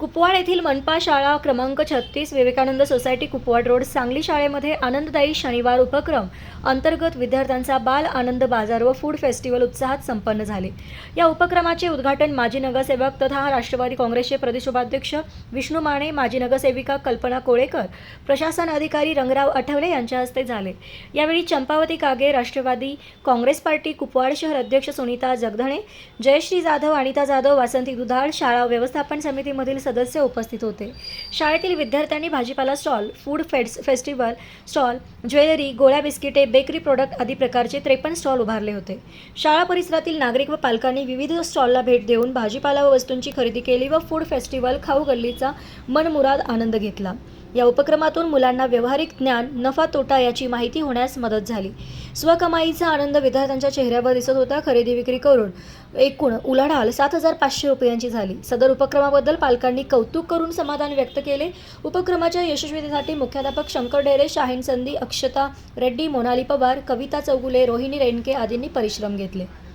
कुपवाड येथील मनपा शाळा क्रमांक छत्तीस विवेकानंद सोसायटी कुपवाड रोड सांगली शाळेमध्ये आनंददायी शनिवार उपक्रम अंतर्गत विद्यार्थ्यांचा बाल आनंद बाजार व फूड फेस्टिवल उत्साहात संपन्न झाले. या उपक्रमाचे उद्घाटन माजी नगरसेवक तथा राष्ट्रवादी काँग्रेसचे प्रदेश उपाध्यक्ष विष्णू माने माजी नगरसेविका कल्पना कोळेकर प्रशासन अधिकारी रंगराव आठवले यांच्या हस्ते झाले. यावेळी चंपावती कागे राष्ट्रवादी काँग्रेस पार्टी कुपवाड शहर अध्यक्ष सुनीता जगधणे जयश्री जाधव अनिता जाधव वासंती दुधाळ शाळा व्यवस्थापन समितीमधील सदस्य उपस्थित होते. शाळेतील विद्यार्थ्यांनी भाजीपाला स्टॉल फूड फेड्स फेस्टिवल स्टॉल ज्वेलरी गोळ्या बिस्किटे बेकरी प्रोडक्ट आदी प्रकारचे त्रेपन्न स्टॉल उभारले होते. शाळा परिसरातील नागरिक व पालकांनी विविध स्टॉलला भेट देऊन भाजीपाला व वस्तूंची खरेदी केली व फूड फेस्टिवल खाऊ गल्लीचा मनमुराद आनंद घेतला. या उपक्रमातून मुलांना व्यावहारिक ज्ञान नफा तोटा याची माहिती होण्यास मदत झाली. स्वकमाईचा आनंद विद्यार्थ्यांच्या चेहऱ्यावर दिसत होता. खरेदी विक्री करून एकूण उलाढाल सात हजार पाचशे रुपयांची झाली. सदर उपक्रमाबद्दल पालकांनी कौतुक करून समाधान व्यक्त केले. उपक्रमाच्या यशस्वीतेसाठी मुख्याध्यापक शंकर डेरे शाहीन संधी अक्षता रेड्डी मोनाली पवार कविता चौगुले रोहिणी रेणके आदींनी परिश्रम घेतले.